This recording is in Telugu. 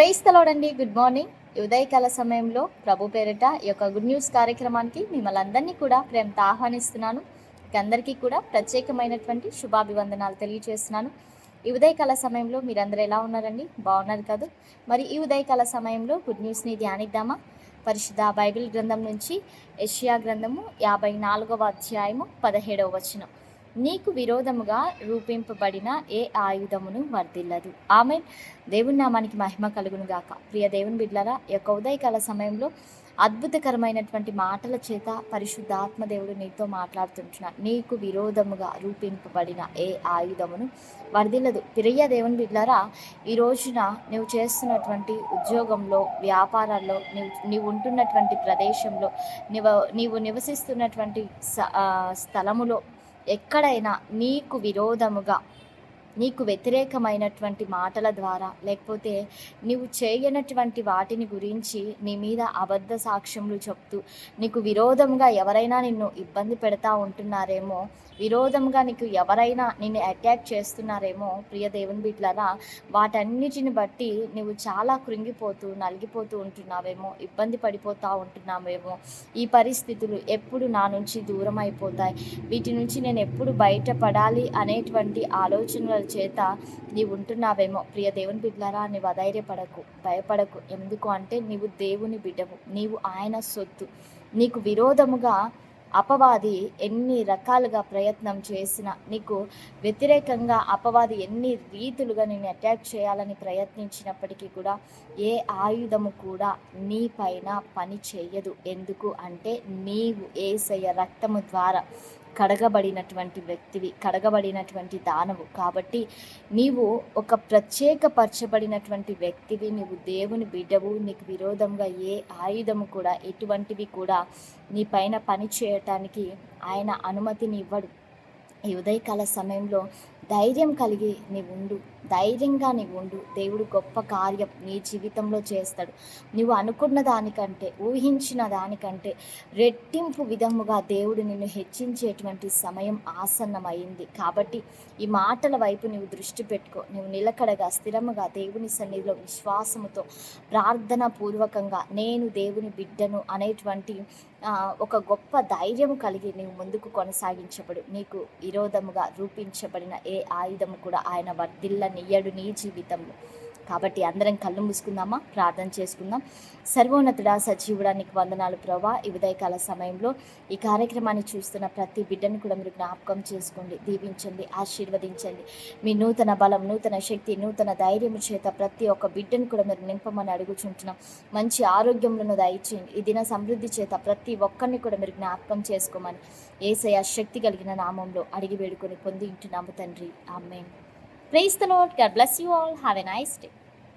ప్రేస్తలోడండి గుడ్ మార్నింగ్. ఈ ఉదయకాల సమయంలో ప్రభు పేరిట ఈ యొక్క గుడ్ న్యూస్ కార్యక్రమానికి మిమ్మల్ని అందరినీ కూడా ప్రేమతో ఆహ్వానిస్తున్నాను. అందరికీ కూడా ప్రత్యేకమైనటువంటి శుభాభివందనాలు తెలియజేస్తున్నాను ఈ ఉదయకాల సమయంలో మీరందరూ ఎలా ఉన్నారండి? బాగున్నారు కదా? మరి ఈ ఉదయకాల సమయంలో గుడ్ న్యూస్ని ధ్యానిద్దామా? పరిశుద్ధ బైబిల్ గ్రంథం నుంచి యెషయా గ్రంథము యాభై నాలుగవ అధ్యాయము పదిహేడవ వచనం. నీకు విరోధముగా రూపింపబడిన ఏ ఆయుధమును వర్దిల్లదు ఆమె దేవుని నామానికి మహిమ కలుగును గాక. ప్రియ దేవుని బిడ్లరా యొక్క ఉదయకాల సమయంలో అద్భుతకరమైనటువంటి మాటల చేత పరిశుద్ధాత్మ దేవుడు నీతో మాట్లాడుతుంటున్నాడు. నీకు విరోధముగా రూపింపబడిన ఏ ఆయుధమును వర్దిల్లదు ప్రియ దేవుని బిడ్లరా ఈ రోజున నువ్వు చేస్తున్నటువంటి ఉద్యోగంలో వ్యాపారాల్లో నీవు నీవు ఉంటున్నటువంటి ప్రదేశంలో నీవు నీవు నివసిస్తున్నటువంటి స్థలములో ఎక్కడైనా నీకు విరోధముగా నీకు వ్యతిరేకమైనటువంటి మాటల ద్వారా లేకపోతే నీవు చేయనటువంటి వాటిని గురించి నీ మీద అబద్ధ సాక్ష్యములు చెప్తూ నీకు విరోధంగా ఎవరైనా నిన్ను ఇబ్బంది పెడతా ఉంటున్నారేమో విరోధంగా నీకు ఎవరైనా నిన్ను అటాక్ చేస్తున్నారేమో ప్రియ దేవుని బిడ్డలారా వాటన్నిటిని బట్టి నువ్వు చాలా కృంగిపోతూ నలిగిపోతూ ఉంటున్నావేమో ఇబ్బంది పడిపోతూ ఉంటున్నావేమో. ఈ పరిస్థితులు ఎప్పుడు నా నుంచి దూరం అయిపోతాయి వీటి నుంచి నేను ఎప్పుడు బయటపడాలి అనేటువంటి ఆలోచనలు చేత నీవు ఉంటున్నావేమో. ప్రియ దేవుని బిడ్డలారా నీవు అధైర్యపడకు భయపడకు. ఎందుకు అంటే నీవు దేవుని బిడ్డవు. నీవు ఆయన సొత్తు. నీకు విరోధముగా అపవాది ఎన్ని రకాలుగా ప్రయత్నం చేసినా నీకు వ్యతిరేకంగా అపవాది ఎన్ని రీతులుగా నేను అటాక్ చేయాలని ప్రయత్నించినప్పటికీ కూడా ఏ ఆయుధము కూడా నీ పైన పని చేయదు ఎందుకు అంటే నీవు ఏసయ్య రక్తము ద్వారా కడగబడినటువంటి వ్యక్తివి కడగబడినటువంటి దానవు. కాబట్టి నీవు ఒక ప్రత్యేకపరచబడినటువంటి వ్యక్తివి నీవు దేవుని బిడ్డవు నీకు విరోధంగా ఏ ఆయుధము కూడా ఎటువంటివి కూడా నీ పైన పని చేయటానికి ఆయన అనుమతిని ఇవ్వడు. ఈ ఉదయకాల సమయంలో ధైర్యం కలిగి నీవు ఉండు ధైర్యంగా నీవు ఉండు దేవుడు గొప్ప కార్యం నీ జీవితంలో చేస్తాడు. నువ్వు అనుకున్న దానికంటే ఊహించిన దానికంటే రెట్టింపు విధముగా దేవుడు నిన్ను హెచ్చించేటువంటి సమయం ఆసన్నమైంది. కాబట్టి ఈ మాటల వైపు నీవు దృష్టి పెట్టుకో. నువ్వు నిలకడగా స్థిరముగా దేవుని సన్నిధిలో విశ్వాసముతో ప్రార్థన పూర్వకంగా నేను దేవుని బిడ్డను అనేటువంటి ఒక గొప్ప ధైర్యం కలిగి నీవు ముందుకు కొనసాగించబడు. నీకు విరోధముగా రూపించబడిన ఏ ఆయుధము కూడా ఆయన వర్ధిల్లనియ్యడు నీ జీవితంలో. కాబట్టి అందరం కళ్ళు మూసుకుందామా? ప్రార్థన చేసుకుందాం. సర్వోన్నతుడా సజీవుడా నీకు వందనాలు ప్రభా. ఈ ఉదయకాల సమయంలో ఈ కార్యక్రమాన్ని చూస్తున్న ప్రతి బిడ్డను కూడా మీరు జ్ఞాపకం చేసుకోండి దీవించండి ఆశీర్వదించండి. మీ నూతన బలం నూతన శక్తి నూతన ధైర్యం చేత ప్రతి ఒక్క బిడ్డను కూడా మీరు నింపమని అడుగుచుంటున్నాం. మంచి ఆరోగ్యంలో దయచేయండి. ఈ దిన సమృద్ధి చేత ప్రతి ఒక్కరిని కూడా మీరు జ్ఞాపకం చేసుకోమని ఏసయ శక్తి కలిగిన నామంలో అడిగి వేడుకొని పొంది ఇంటున్నాము తండ్రి. Amen. Praise the Lord. God bless you all. Have a nice day.